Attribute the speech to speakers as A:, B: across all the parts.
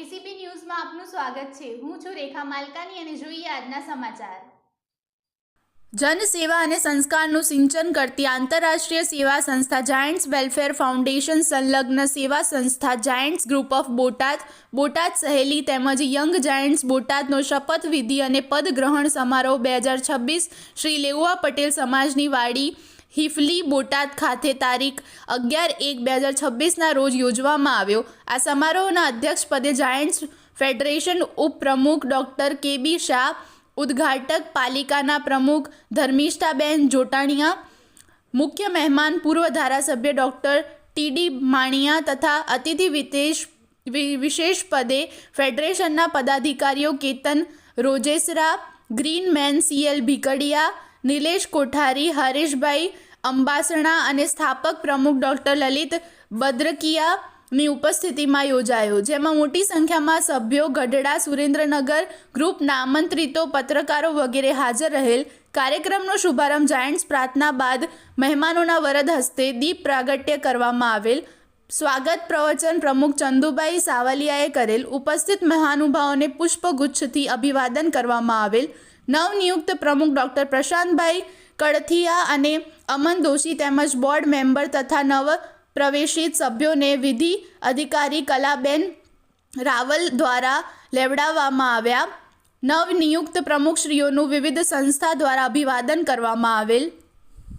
A: ACP ન્યૂઝમાં આપનું સ્વાગત છે. હું છું રેખા માલકાની અને જોઈએ આજના સમાચાર.
B: જનસેવા અને સંસ્કારનું સિંચન કરતી આંતરરાષ્ટ્રીય સેવા સંસ્થા જાયન્ટ્સ વેલફેર ફાઉન્ડેશન સંલગ્ન સેવા સંસ્થા giants group of Botad Botad Saheli તેમજ યંગ જાયન્ટ્સ બોટાદનો શપથવિધિ અને પદગ્રહણ સમારોહ બે હજાર છવ્વીસ શ્રી લેઉવા પટેલ સમાજની વાડી, હિફલી બોટાદ ખાતે તારીખ અગિયાર એક બે હજાર છવ્વીસના રોજ યોજવામાં આવ્યો. આ સમારોહના અધ્યક્ષપદે જાયન્ટ્સ ફેડરેશન ઉપપ્રમુખ ડૉક્ટર કે બી શાહ ઉદ્ઘાટક પાલિકાના પ્રમુખ ધર્મિષ્ઠાબેન જોટાણીયા, મુખ્ય મહેમાન પૂર્વ ધારાસભ્ય ડૉક્ટર ટીડી માણિયા તથા અતિથિ વિતેશ વિશેષ પદે ફેડરેશનના પદાધિકારીઓ Ketan Rojesara, green man CL Bhikadiya, Nilesh Kothari, Hareshbhai Ambasana અને સ્થાપક પ્રમુખ ડૉક્ટર લલિત બદ્રકિયાની ઉપસ્થિતિમાં યોજાયો, જેમાં મોટી સંખ્યામાં સભ્યો ગઢડા, સુરેન્દ્રનગર ગ્રુપના આમંત્રિતો પત્રકારો વગેરે હાજર રહેલ. કાર્યક્રમનો શુભારંભ જાયન્ટ્સ પ્રાર્થના બાદ મહેમાનોના વરદ હસ્તે દીપ પ્રાગટ્ય કરવામાં આવેલ. સ્વાગત પ્રવચન પ્રમુખ ચંદુભાઈ સાવલિયાએ કરેલ. ઉપસ્થિત મહાનુભાવોને પુષ્પગુચ્છથી અભિવાદન કરવામાં આવેલ. નવનિયુક્ત પ્રમુખ ડૉક્ટર પ્રશાંતભાઈ કડથિયા અને અમન દોશી તેમજ બોર્ડ મેમ્બર તથા નવ પ્રવેશિત સભ્યોને વિધિ અધિકારી કલાબેન રાવલ દ્વારા લેવડાવવામાં આવ્યા. નવનિયુક્ત પ્રમુખશ્રીઓનું વિવિધ સંસ્થા દ્વારા અભિવાદન કરવામાં આવેલ.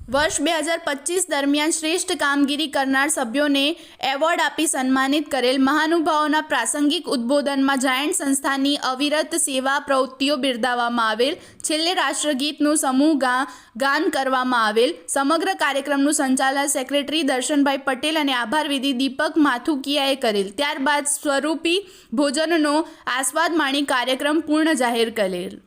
B: વર્ષ બે હજાર પચીસ દરમિયાન શ્રેષ્ઠ કામગીરી કરનાર સભ્યોને એવોર્ડ આપી સન્માનિત કરેલ મહાનુભાવોના પ્રાસંગિક ઉદ્બોધનમાં જાયન્ટ સંસ્થાની અવિરત સેવા પ્રવૃત્તિઓ બિરદાવવામાં આવેલ, છેલ્લે રાષ્ટ્રગીતનું સમૂહ ગા, ગાન કરવામાં આવેલ, સમગ્ર કાર્યક્રમનું સંચાલન સેક્રેટરી દર્શનભાઈ પટેલ અને આભારવિધિ દીપક માથુકિયાએ કરેલ. ત્યારબાદ સ્વરૂપી ભોજનનો આસ્વાદ માણી કાર્યક્રમ પૂર્ણ જાહેર કરેલ.